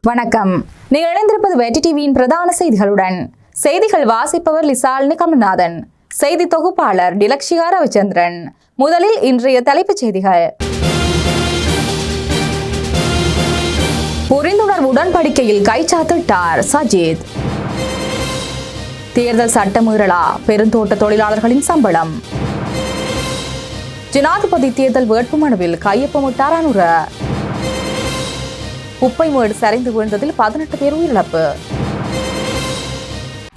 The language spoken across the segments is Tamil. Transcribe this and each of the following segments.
வணக்கம். நீங்கள் இணைந்திருப்பது வெற்றி டிவியின் பிரதான செய்திகளுடன். செய்திகள் வாசிப்பவர் லிசாலினி கமல்நாதன். செய்தி தொகுப்பாளர் டிலக்ஷிகா ரவிச்சந்திரன். முதலில் இன்றைய தலைப்புச் செய்திகள். புரிந்துணர்வு உடன்படிக்கையில் கைச்சாத்திட்டார் சஜித். தேர்தல் சட்டமீறலா பெருந்தோட்ட தொழிலாளர்களின் சம்பளம். ஜனாதிபதி தேர்தல் வேட்புமனுவில் கையொப்பமிட்டார் அனுர. குப்பைமேடு சரிந்து விழுந்ததில் பதினெட்டு பேர் உயிரிழப்பு.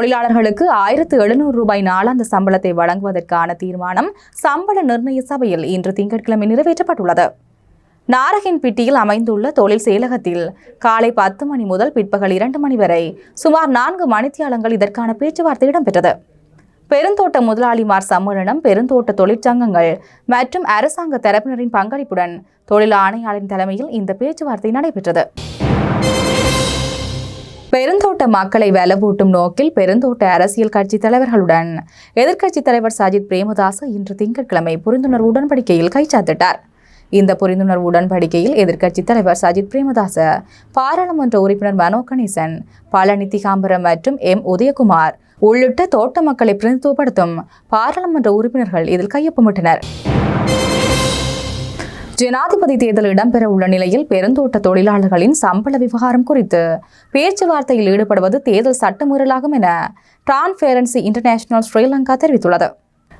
தொழிலாளர்களுக்கு ஆயிரத்து எழுநூறு ரூபாய் நாளாந்த சம்பளத்தை வழங்குவதற்கான தீர்மானம் சம்பள நிர்ணய சபையில் இன்று திங்கட்கிழமை நிறைவேற்றப்பட்டுள்ளது. நாரகின்பிட்டியில் அமைந்துள்ள தொழில் செயலகத்தில் காலை பத்து மணி முதல் பிற்பகல் இரண்டு மணி வரை சுமார் நான்கு மணித்தியாலங்கள் இதற்கான பேச்சுவார்த்தை இடம்பெற்றது. பெருந்தோட்ட முதலாளிமார் சம்மேளனம் பெருந்தோட்ட தொழிற்சங்கங்கள் மற்றும் அரசாங்க தரப்பினரின் பங்களிப்புடன் தொழில் ஆணையாளரின் தலைமையில் இந்த பேச்சுவார்த்தை நடைபெற்றது. பெருந்தோட்ட மக்களை வலவூட்டும் நோக்கில் பெருந்தோட்ட அரசியல் கட்சி தலைவர்களுடன் எதிர்க்கட்சித் தலைவர் சஜித் பிரேமதாச இன்று திங்கட்கிழமை புரிந்துணர்வு உடன்படிக்கையில் கைச்சாத்திட்டார் இந்த புரிந்துணர்வு உடன்படிக்கையில் எதிர்க்கட்சித் தலைவர் சஜித் பிரேமதாச பாராளுமன்ற உறுப்பினர் மனோ கணேசன் பழனி திகாம்பரம் மற்றும் எம். உதயகுமார் உள்ளிட்ட தோட்ட மக்களை பிரதித்துவப்படுத்தும் பாராளுமன்ற உறுப்பினர்கள் இதில் கையொப்பமிட்டனர். ஜனாதிபதி தேர்தல் இடம்பெற உள்ள நிலையில் பெருந்தோட்ட தொழிலாளர்களின் சம்பள விவகாரம் குறித்து பேச்சுவார்த்தையில் ஈடுபடுவது தேர்தல் சட்டமீறலாகும் என டிரான்ஸ்பேரன்சி இன்டர்நேஷனல் ஸ்ரீலங்கா தெரிவித்துள்ளது.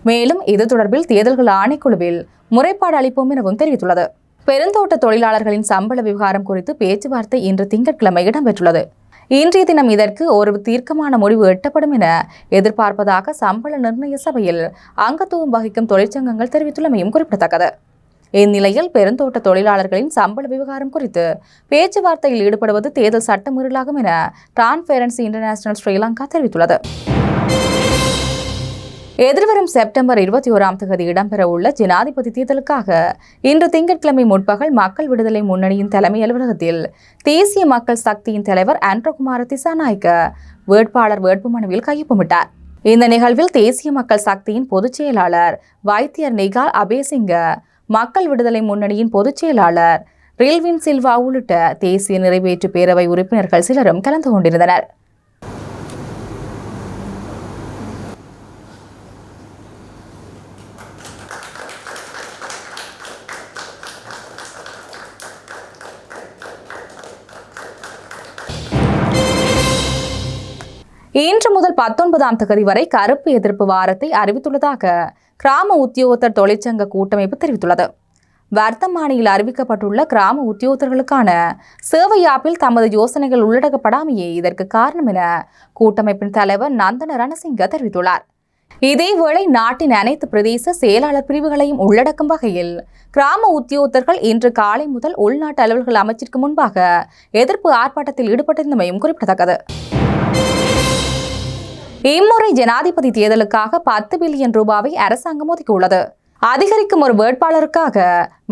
மேலும் இது தொடர்பில் தேர்தல்கள் ஆணைக்குழுவில் முறைப்பாடு அளிப்போம் எனவும் தெரிவித்துள்ளது. பெருந்தோட்ட தொழிலாளர்களின் சம்பள விவகாரம் குறித்து பேச்சுவார்த்தை இன்று திங்கட்கிழமை இடம்பெற்றுள்ளது. இன்றைய தினம் இதற்கு ஒரு தீர்க்கமான முடிவு எட்டப்படும் என எதிர்பார்ப்பதாக சம்பள நிர்ணய சபையில் அங்கத்துவம் வகிக்கும் தொழிற்சங்கங்கள் தெரிவித்துள்ளமையும் குறிப்பிடத்தக்கது. இந்நிலையில் பெருந்தோட்ட தொழிலாளர்களின் சம்பள விவகாரம் குறித்து பேச்சுவார்த்தையில் ஈடுபடுவது தேர்தல் சட்டமீறலாகும் என டிரான்ஸ்பேரன்சி இன்டர்நேஷனல் ஸ்ரீலங்கா தெரிவித்துள்ளது. எதிர்வரும் செப்டம்பர் இருபத்தி ஓராம் தேதி இடம்பெறவுள்ள ஜனாதிபதி தேர்தலுக்காக இன்று திங்கட்கிழமை முற்பகல் மக்கள் விடுதலை முன்னணியின் தலைமை அலுவலகத்தில் தேசிய மக்கள் சக்தியின் தலைவர் ஆண்ட்ரோகுமார திசாநாயக்க வேட்பாளர் வேட்புமனுவில் கையொப்பமிட்டார். இந்த நிகழ்வில் தேசிய மக்கள் சக்தியின் பொதுச் செயலாளர் வைத்தியர் நிகால் அபேசிங்க மக்கள் விடுதலை முன்னணியின் பொதுச் செயலாளர் ரில்வின் சில்வா உள்ளிட்ட தேசிய நிறைவேற்று பேரவை உறுப்பினர்கள் சிலரும் கலந்து கொண்டிருந்தனர். இன்று முதல் பத்தொன்பதாம் தேதி வரை கருப்பு எதிர்ப்பு வாரத்தை அறிவித்துள்ளதாக கிராம உத்தியோகத்தர் தொழிற்சங்க கூட்டமைப்பு தெரிவித்துள்ளது. வர்த்தமானியில் அறிவிக்கப்பட்டுள்ள கிராம உத்தியோகத்தர்களுக்கான சேவை ஆப்பில் தமது யோசனைகள் உள்ளடக்கப்படாமையே இதற்கு காரணம் என கூட்டமைப்பின் தலைவர் நந்தன ரணசிங்க தெரிவித்துள்ளார். இதேவேளை நாட்டின் அனைத்து பிரதேச செயலாளர் பிரிவுகளையும் உள்ளடக்கும் வகையில் கிராம உத்தியோகத்தர்கள் இன்று காலை முதல் உள்நாட்டு அலுவல்கள் அமைச்சிற்கு முன்பாக எதிர்ப்பு ஆர்ப்பாட்டத்தில் ஈடுபட்டிருந்தமையும் குறிப்பிடத்தக்கது. இம்முறை ஜனாதிபதி தேர்தலுக்காக பத்து பில்லியன் ரூபாவை அரசாங்கம் ஒதுக்கியுள்ளது. அதிகரிக்கும் ஒரு வேட்பாளருக்காக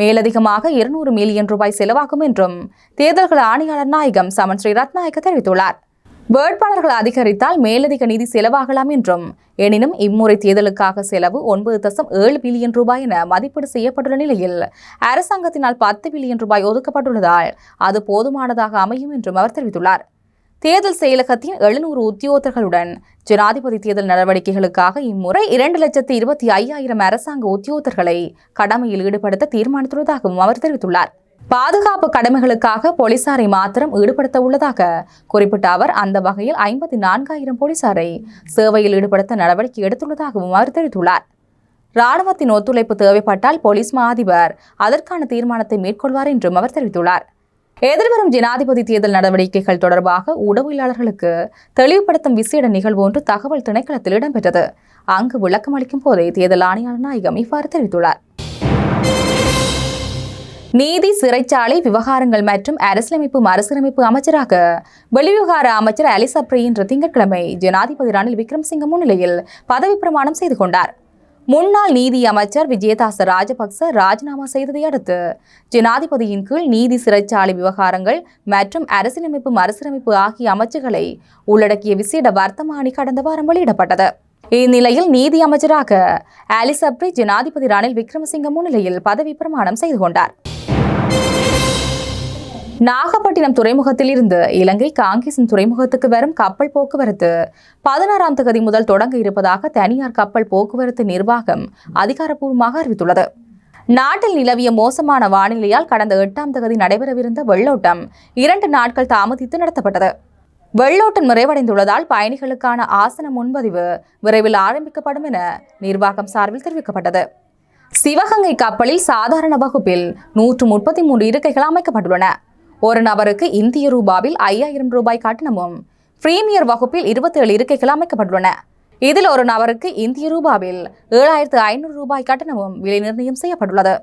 மேலதிகமாக இருநூறு மில்லியன் ரூபாய் செலவாகும் என்றும் தேர்தல்கள் ஆணையாளர் நாயகம் சமன் ஸ்ரீ ரத்நாயக்க தெரிவித்துள்ளார். வேட்பாளர்கள் அதிகரித்தால் மேலதிக நிதி செலவாகலாம் என்றும் எனினும் இம்முறை தேர்தலுக்காக செலவு ஒன்பது தசம் ஏழு பில்லியன் ரூபாய் என மதிப்பீடு செய்யப்பட்டுள்ள நிலையில் அரசாங்கத்தினால் பத்து பில்லியன் ரூபாய் ஒதுக்கப்பட்டுள்ளதால் அது போதுமானதாக அமையும் என்றும் அவர் தெரிவித்துள்ளார். தேர்தல் செயலகத்தின் எழுநூறு உத்தியோகர்களுடன் ஜனாதிபதி தேர்தல் நடவடிக்கைகளுக்காக இம்முறை இரண்டு லட்சத்து இருபத்தி ஐயாயிரம் அரசாங்க உத்தியோகர்களை கடமையில் ஈடுபடுத்த தீர்மானித்துள்ளதாகவும் அவர் தெரிவித்துள்ளார். பாதுகாப்பு கடமைகளுக்காக போலீசாரை மாத்திரம் ஈடுபடுத்த உள்ளதாக குறிப்பிட்ட அவர் அந்த வகையில் ஐம்பத்தி நான்காயிரம் போலீசாரை சேவையில் ஈடுபடுத்த நடவடிக்கை எடுத்துள்ளதாகவும் அவர் தெரிவித்துள்ளார். ராணுவத்தின் ஒத்துழைப்பு தேவைப்பட்டால் போலீஸ் மா அதிபர் அதற்கான தீர்மானத்தை மேற்கொள்வார் என்றும் அவர் தெரிவித்துள்ளார். எதிர்வரும் ஜனாதிபதி தேர்தல் நடவடிக்கைகள் தொடர்பாக ஊடகவியலாளர்களுக்கு தெளிவுபடுத்தும் விசேட நிகழ்வு ஒன்று தகவல் திணைக்களத்தில் இடம்பெற்றது. அங்கு விளக்கம் அளிக்கும் போதே தேர்தல் ஆணையாளர் நாயகம் இவ்வாறு தெரிவித்துள்ளார். நீதி சிறைச்சாலை விவகாரங்கள் மற்றும் அரசியலமைப்பு மறுசீரமைப்பு அமைச்சராக வெளிவிவகார அமைச்சர் அலிசப்ரி இன்று திங்கட்கிழமை ஜனாதிபதி ரணில் விக்ரம்சிங்க முன்னிலையில் பதவி பிரமாணம் செய்து கொண்டார். முன்னாள் நீதி அமைச்சர் விஜயதாச ராஜபக்ச ராஜினாமா செய்ததை அடுத்து ஜனாதிபதியின் கீழ் நீதி சிறைச்சாலை விவகாரங்கள் மற்றும் அரசியலமைப்பு மறுசீரமைப்பு ஆகிய அமைச்சுகளை உள்ளடக்கிய விசேட வர்த்தமானி கடந்த வாரம் வெளியிடப்பட்டது. இந்நிலையில் நீதி அமைச்சராக அலிசப்ரி ஜனாதிபதி ரணில் விக்ரமசிங்க முன்னிலையில் பதவி பிரமாணம் செய்து கொண்டார். நாகப்பட்டினம் துறைமுகத்தில் இருந்து இலங்கை காங்கேசன் துறைமுகத்துக்கு வரும் கப்பல் போக்குவரத்து. பதினாறாம் தேதி முதல் தொடங்க இருப்பதாக தனியார் கப்பல் போக்குவரத்து நிர்வாகம் அதிகாரப்பூர்வமாக அறிவித்துள்ளது. நாட்டில் நிலவிய மோசமான வானிலையால் கடந்த எட்டாம் தேதி நடைபெறவிருந்த வெள்ளோட்டம் இரண்டு நாட்கள் தாமதித்து நடத்தப்பட்டது. வெள்ளோட்டம் நிறைவடைந்துள்ளதால் பயணிகளுக்கான ஆசன முன்பதிவு விரைவில் ஆரம்பிக்கப்படும் என நிர்வாகம் சார்பில் தெரிவிக்கப்பட்டது. சிவகங்கை கப்பலில் சாதாரண வகுப்பில் நூற்று முப்பத்தி மூன்று இருக்கைகள் அமைக்கப்பட்டுள்ளன. ஒரு நபருக்கு இந்திய ரூபாவில் ஐயாயிரம் ரூபாய் கட்டணமும் பிரீமியர் வகுப்பில் இருபத்தேழு இருக்கைகள் அமைக்கப்பட்டுள்ளன. இதில் ஒரு நபருக்கு இந்திய ரூபாவில் ஏழாயிரத்து ஐநூறு ரூபாய் கட்டணமும் விலை நிர்ணயம் செய்யப்பட்டுள்ளது.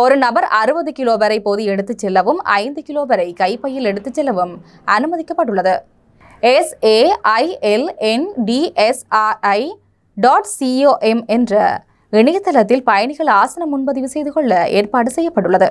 ஒரு நபர் அறுபது கிலோ வரை போது எடுத்துச் செல்லவும் ஐந்து கிலோ வரை கைப்பையில் எடுத்துச் செல்லவும் அனுமதிக்கப்பட்டுள்ளது. எஸ்ஏஐஎல்என்டிஎஸ்ஆர்ஐ டாட் சிஓஎம் என்ற இணையதளத்தில் பயணிகள் ஆசனம் முன்பதிவு செய்து கொள்ள ஏற்பாடு செய்யப்பட்டுள்ளது.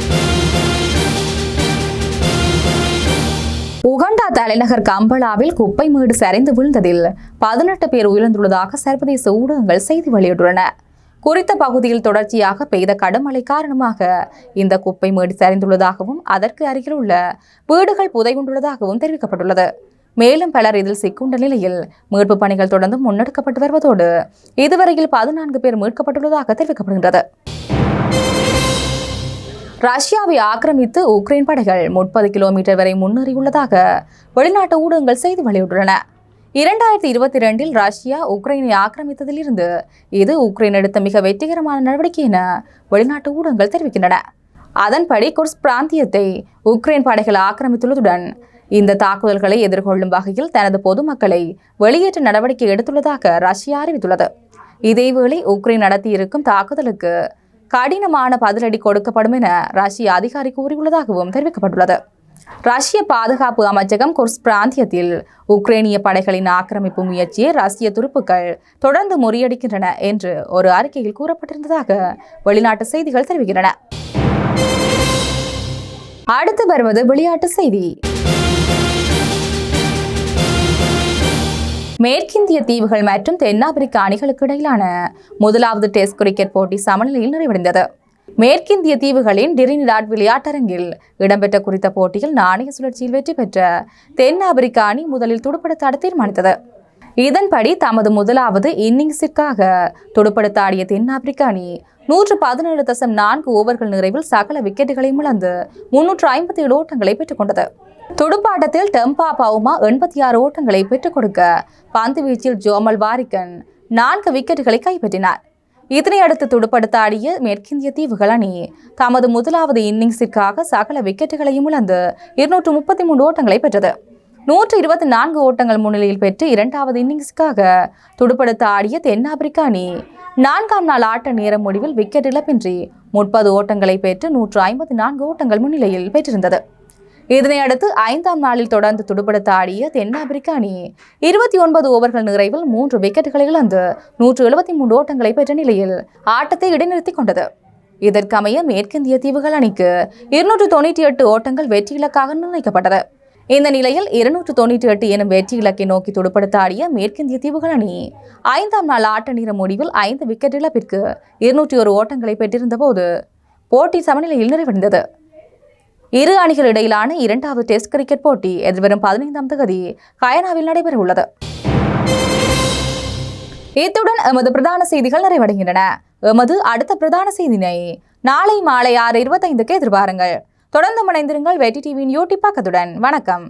உகண்டா தலைநகர் கம்பலாவில் குப்பை மேடு சரிந்து விழுந்ததில் பதினெட்டு பேர் உயிரிழந்துள்ளதாக சர்வதேச ஊடகங்கள் செய்தி வெளியிட்டுள்ளன. குறித்த பகுதியில் தொடர்ச்சியாக பெய்த கடுமழை காரணமாக இந்த குப்பை மேடு சரிந்துள்ளதாகவும் அதற்கு அருகில் உள்ள வீடுகள் புதைகுண்டுள்ளதாகவும் தெரிவிக்கப்பட்டுள்ளது. மேலும் பலர் இதில் சிக்குண்ட நிலையில் மீட்பு பணிகள் தொடர்ந்து முன்னெடுக்கப்பட்டு வருவதோடு இதுவரையில் பதினான்கு பேர் மீட்கப்பட்டுள்ளதாக தெரிவிக்கப்படுகின்றது. ரஷ்யாவை ஆக்கிரமித்து உக்ரைன் படைகள் முப்பது கிலோமீட்டர் வரை முன்னேறியுள்ளதாக வெளிநாட்டு ஊடகங்கள் செய்தி வெளியிட்டுள்ளன. இரண்டாயிரத்தி இருபத்தி ரெண்டில் ரஷ்யா உக்ரைனை ஆக்கிரமித்ததிலிருந்து இது உக்ரைன் எடுத்த மிக வெற்றிகரமான நடவடிக்கை என வெளிநாட்டு ஊடகங்கள் தெரிவிக்கின்றன. அதன்படி குர்ஸ் பிராந்தியத்தை உக்ரைன் படைகள் ஆக்கிரமித்துள்ளதுடன் இந்த தாக்குதல்களை எதிர்கொள்ளும் வகையில் தனது பொதுமக்களை வெளியேற்ற நடவடிக்கை எடுத்துள்ளதாக ரஷ்யா அறிவித்துள்ளது. இதேவேளை உக்ரைன் நடத்தியிருக்கும் தாக்குதலுக்கு கடினமான பதிலடி கொடுக்கப்படும் என ரஷ்ய அதிகாரி கூறியுள்ளதாகவும் தெரிவிக்கப்பட்டுள்ளது. ரஷ்ய பாதுகாப்பு அமைச்சகம் குர்ஸ் பிராந்தியத்தில் உக்ரைனிய படைகளின் ஆக்கிரமிப்பு முயற்சியை ரஷ்ய துருப்புக்கள் தொடர்ந்து முறியடிக்கின்றன என்று ஒரு அறிக்கையில் கூறப்பட்டிருந்ததாக வெளிநாட்டு செய்திகள் தெரிவிக்கின்றன. அடுத்து வருவது விளையாட்டு செய்தி. மேற்கிந்திய தீவுகள் மற்றும் தென்னாப்பிரிக்க அணிகளுக்கு இடையிலான முதலாவது டெஸ்ட் கிரிக்கெட் போட்டி சமநிலையில் நிறைவடைந்தது. மேற்கிந்திய தீவுகளின் டிரினிடாட் விளையாட்டரங்கில் இடம்பெற்ற குறித்த போட்டியில் நாணய சுழற்சியில் வெற்றி பெற்ற தென்னாப்பிரிக்க அணி முதலில் துடுப்படுத்தாட தீர்மானித்தது. இதன்படி தமது முதலாவது இன்னிங்ஸிற்காக துடுப்படுத்த ஆடிய தென்னாப்பிரிக்க அணி நூற்று பதினேழு தசம் நான்கு ஓவர்கள் நிறைவில் சகல விக்கெட்டுகளையும் இழந்து முன்னூற்று ஐம்பத்தி ஏழு ஓட்டங்களை பெற்றுக்கொண்டது துடுப்பாட்டத்தில் டெம்பா பவுமா எண்பத்தி ஆறு ஓட்டங்களை பெற்றுக் கொடுக்க பந்து வீச்சில் ஜோமல் வாரிக்கன் நான்கு விக்கெட்டுகளை கைப்பற்றினார். இதனை அடுத்து துடுப்படுத்த ஆடிய மேற்கிந்திய தீவுகள் அணி தமது முதலாவது இன்னிங்ஸிற்காக சகல விக்கெட்டுகளையும் இழந்து இருநூற்று முப்பத்தி மூன்று ஓட்டங்களை பெற்றது. நூற்று இருபத்தி நான்கு ஓட்டங்கள் முன்னிலையில் பெற்று இரண்டாவது இன்னிங்ஸுக்காக துடுப்படுத்த ஆடிய தென்னாப்பிரிக்க அணி நான்காம் நாள் ஆட்ட நேர முடிவில் விக்கெட் இழப்பின்றி முப்பது ஓட்டங்களை பெற்று நூற்று ஐம்பத்தி நான்கு ஓட்டங்கள் முன்னிலையில் பெற்றிருந்தது. இதனையடுத்து ஐந்தாம் நாளில் தொடர்ந்து துடுப்படுத்த ஆடிய தென்னாப்பிரிக்க அணி இருபத்தி ஒன்பது ஓவர்கள் நிறைவில் மூன்று விக்கெட்டுகளை இழந்து நூற்று எழுபத்தி மூன்று ஓட்டங்களை பெற்ற நிலையில் ஆட்டத்தை இடைநிறுத்திக் கொண்டது. இதற்கமைய மேற்கிந்திய தீவுகள் அணிக்கு இருநூற்று தொண்ணூற்றி எட்டு ஓட்டங்கள் வெற்றி இலக்காக நிர்ணயிக்கப்பட்டது. இந்த நிலையில் இருநூற்று தொண்ணூற்றி எட்டு எனும் வெற்றி இலக்கை நோக்கி துடுப்படுத்த ஆடிய மேற்கிந்திய தீவுகள் அணி ஐந்தாம் நாள் ஆட்ட நேர முடிவில் ஐந்து விக்கெட் இழப்பிற்கு இருநூற்றி ஒரு ஓட்டங்களை பெற்றிருந்த போது போட்டி சமநிலையில் நிறைவடைந்தது. இரு அணிகள் இடையிலான இரண்டாவது டெஸ்ட் கிரிக்கெட் போட்டி எதிர்வரும் பதினைந்தாம் தேதி கயனாவில் நடைபெறவுள்ளது. இத்துடன் எமது பிரதான செய்திகள் நிறைவடைகின்றன. எமது அடுத்த பிரதான செய்தினை நாளை மாலை ஆறு இருபத்தைந்துக்கு எதிர்பாருங்கள். தொடர்ந்து இணைந்திருங்கள் வெட்டி டிவியின் யூடியூப் பக்கத்துடன். வணக்கம்.